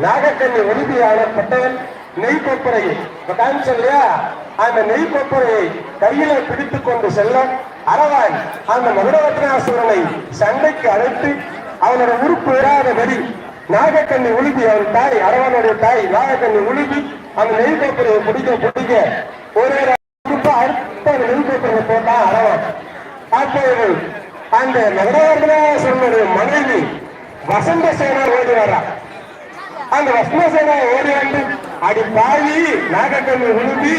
நாகக்கண்ணி உறுதியாளப்பட்டவன் நெய் கொப்பரையை. காமிச்சோம் இல்லையா? அந்த நெய் கொப்பரையை கையில பிடித்துக் கொண்டு செல்ல அரவான் அந்த மகுடவத்ராசுரனை சண்டைக்கு அழைத்து அவனோட உறுப்பு இராதபடி நாகக்கண்ணி உழுதி அவன் தாய் அரவனுடைய தாய் நாகக்கண்ணி உழுதி அந்த நெய் கொப்பரையை பிடிக்க பிடிக்க ஒரு அடுத்த நெல் நெய் கொப்பரையை போட்டான் அரவன். அப்போது அந்த மகுடவத்ராசுரனுடைய மனைவி வசந்த சேனா ஓடி வரா அந்த வஸ்மசேனா ஓடி வந்து அடி பாவி நாகக்கண்ணு விழுந்தி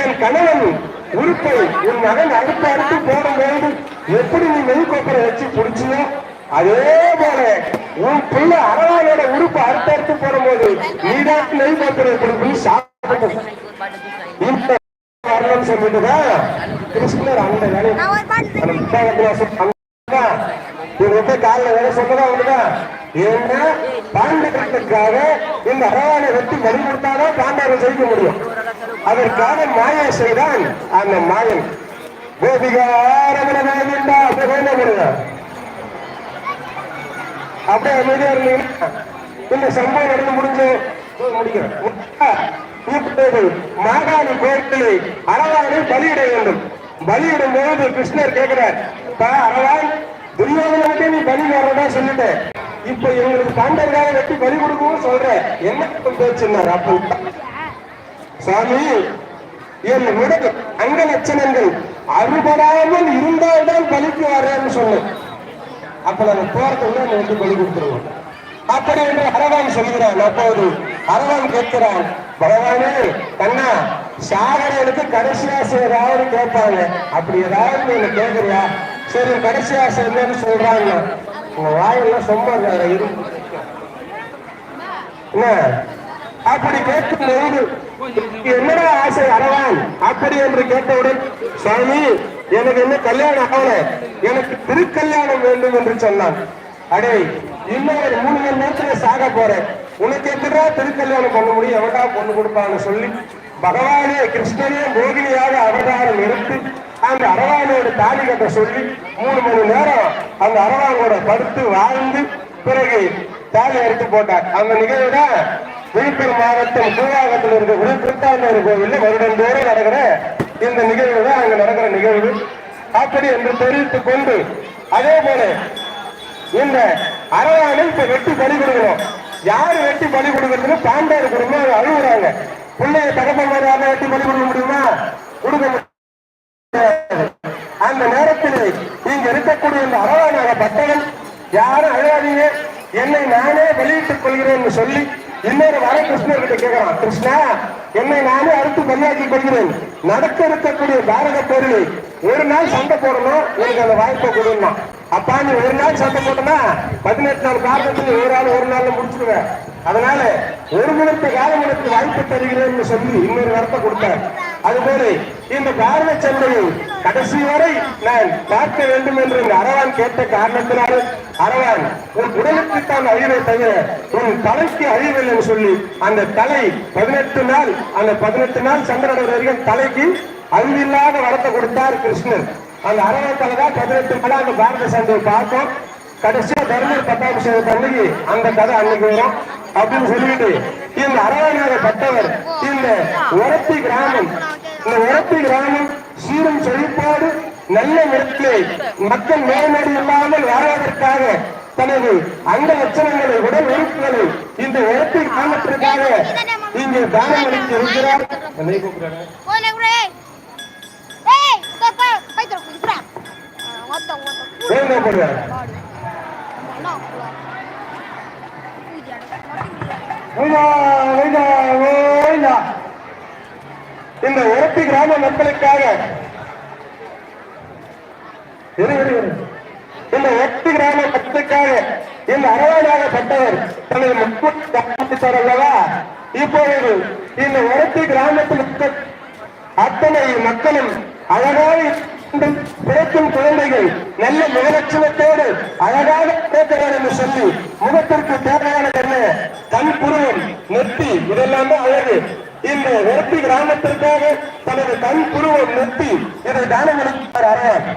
என் கணவன் உறுப்பை உன் மகன் அடுத்து அடுத்து போடும்போது எப்படி நீ நெய் கொப்பரை வச்சு புடிச்சியோ? அதே போல உன் பிள்ளை அரவானோட உறுப்பு அடுத்து அடுத்து போடும்போது நீதான் நெய் கொப்பரை கொடுக்கணும் சாப்பிட்டு இந்த வரணும்னு சொல்லிட்டுதான் கிருஷ்ணர் அந்த வேலையை நான் ஒரு பாட்டு அந்த புத்தகத்துல சொன்ன- இவங்க காலில் வேலை சொன்னதா ஒண்ணுதான் ஏன்னா பாண்டவர்களுக்காக இந்த அரவானை வெட்டி வழிபடுத்தாதான் பாண்டவரை ஜெயிக்க முடியும். அதற்காக மாயை செய்தான் அந்த மாயன். கோபிகாரமன வேண்டாம் வேண்டாம் அப்படியே அமைதியா இருந்தீங்கன்னா இந்த சம்பவம் நடந்து முடிஞ்சு முடிக்கிறேன். இப்போது மாகாணி கோயிலை அரவானை பலியிட வேண்டும். பலியிடும் போது கிருஷ்ணர் கேட்கிறார் "பா, அரவான் துரியோதனனுக்கே நீ பலி வர்றதா இப்ப எங்களுக்கு பாண்டவர்காக வெட்டி பலி கொடுக்கவும் சொல்றேன். என்ன பேச்சுன்னார் அப்ப சாமி என் முடக்கு அங்க லட்சணங்கள் அறுபடாமல் இருந்தால்தான் பலிக்கு வரேன்னு சொன்னேன். அப்ப நாங்க போறதுக்குள்ள வந்து பலி கொடுத்துருவோம். அப்படி என்று அரவான் சொல்கிறான். அப்போது அரவான் கேட்கிறான் பகவானே கண்ணா சாகரனுக்கு கடைசி ஆசை ஏதாவது கேட்பாங்க. அப்படி ஏதாவது நீங்க கேட்கறியா? சரி கடைசி ஆசை என்னன்னு சொல்றாங்க. உங்க வாயெல்லாம் சும்மா இருக்காரு என்ன அப்படி கேட்கும் போது என்னடா ஆசை அரவான் அப்படி என்று கேட்டவுடன் சுவாமி எனக்கு என்ன கல்யாணம் ஆகல. எனக்கு திருக்கல்யாணம் வேண்டும் என்று சொன்னான். அடே இன்னும் ஒரு மூணு மணி நேரத்துல சாக போறேன். உனக்கு எப்படிடா திருக்கல்யாணம் பண்ண முடியும்? எவடா பொண்ணு கொடுப்பான்னு சொல்லி பகவானே கிருஷ்ணனே மோகினியாக அவதாரம் எடுத்து அந்த அரவானோட தாலி கட்ட சொல்லி மூணு மணி நேரம் அந்த அரவானோட படுத்து வாழ்ந்து பிறகு தாலி அறுத்து போட்டார். அந்த நிகழ்வு தான் விழுப்புரம் மாவட்டம் பூவாகத்தில் இருக்க விழுப்புரத்தாண்டவர் கோவில்ல வருடந்தோறும் நடக்கிற இந்த நிகழ்வு தான் அங்க நடக்கிற நிகழ்வு. அப்படி என்று தெரிவித்துக் கொண்டு அதே போல இந்த அரவானை இப்ப வெட்டி பலி கொடுக்கணும் யாரு வெட்டி பலி கொடுக்கறதுன்னு பாண்டாரு குடும்பம் அழுகுறாங்க. பிள்ளைய தகப்பன் மாதிரி வெட்டி பலி கொடுக்க முடியுமா கொடுக்க முடியாது. அந்த நேரத்தில் இங்க இருக்கக்கூடிய இந்த அரவானாக பட்டவன் யாரும் அழகாதீங்க என்னை நானே வெளியிட்டுக் கொள்கிறேன் சொல்லி இன்னொரு வர கிருஷ்ணர் கிட்ட கேட்கிறான் கிருஷ்ணா என்னை நானே அறுத்து பலியாக்கி கொள்கிறேன். நடக்க இருக்கக்கூடிய பாரத போரில் ஒரு நாள் சண்டை போடணும். எனக்கு அந்த வாய்ப்பை கொடுக்கணும் அப்பா நீ ஒரு நாள் சண்டை போட்டனா? பதினெட்டு நாள் பாரதத்தில் ஒரு நாள் ஒரு நாள்ல முடிச்சிருவேன். அதனால ஒரு முழுத்த காலம் எனக்கு வாய்ப்பு தருகிறேன்னு சொல்லி இன்னொரு வரத்தை கொடுத்தேன் அதுபோல இந்த பாரத சந்தையை கடைசி வரை நான் பார்க்க வேண்டும் என்று இந்த அரவான் கேட்ட காரணத்தினால் அரவான் உன் உடலுக்கு தான் அழிவை தவிர உன் தலைக்கு அழிவில்லை சொல்லி அந்த தலை பதினெட்டு நாள் அந்த பதினெட்டு நாள் சந்திரன் வரைக்கும் தலைக்கு அழிவில்லாத வரத்தை கொடுத்தார் கிருஷ்ணர். அந்த அரவான் தலை தான் பதினெட்டு நாள் அந்த பாரத சந்தையை பார்த்தோம். கடைசியா தர்மர் பட்டாபிஷேகம் அன்னைக்கு அந்த கதை அன்னைக்கு வரும். அப்படின்னு சொல்லிட்டு இந்த அரவணையாக பட்டவர் இந்த உரத்தி கிராமம் இந்த உரத்தி கிராமம் சீரும் செழிப்போடு நல்ல முறையிலே மக்கள் மேல்மடி இல்லாமல் வாழ்வதற்காக தனது அங்க லட்சணங்களை உடல் உறுப்புகளை இந்த உரத்தி கிராமத்திற்காக இங்கே தானம் அளித்து இருக்கிறார் என்னை இந்த உரத்தி கிராம மக்களுக்காக. இந்த உரத்தி கிராம மக்களுக்காக இந்த அரவானாகப்பட்டவர் தனது மக்கள் காப்பாற்றித்தார் அல்லவா? இப்பொழுது இந்த உரத்தி கிராமத்தில் அத்தனை மக்களும் அழகாக பிறக்கும் குழந்தைகள் நல்ல முகலட்சணத்தோடு அழகாக பிறக்கிறார் என்று சொல்லி முகத்திற்கு தேவையான என்ன? கண் புருவம் நெத்தி இதெல்லாம் தான் அழகு. இந்த வெறுப்பி கிராமத்திற்காக தனது கண் குருவை நிறுத்தி இதை தானங்களுக்கு அளித்தார்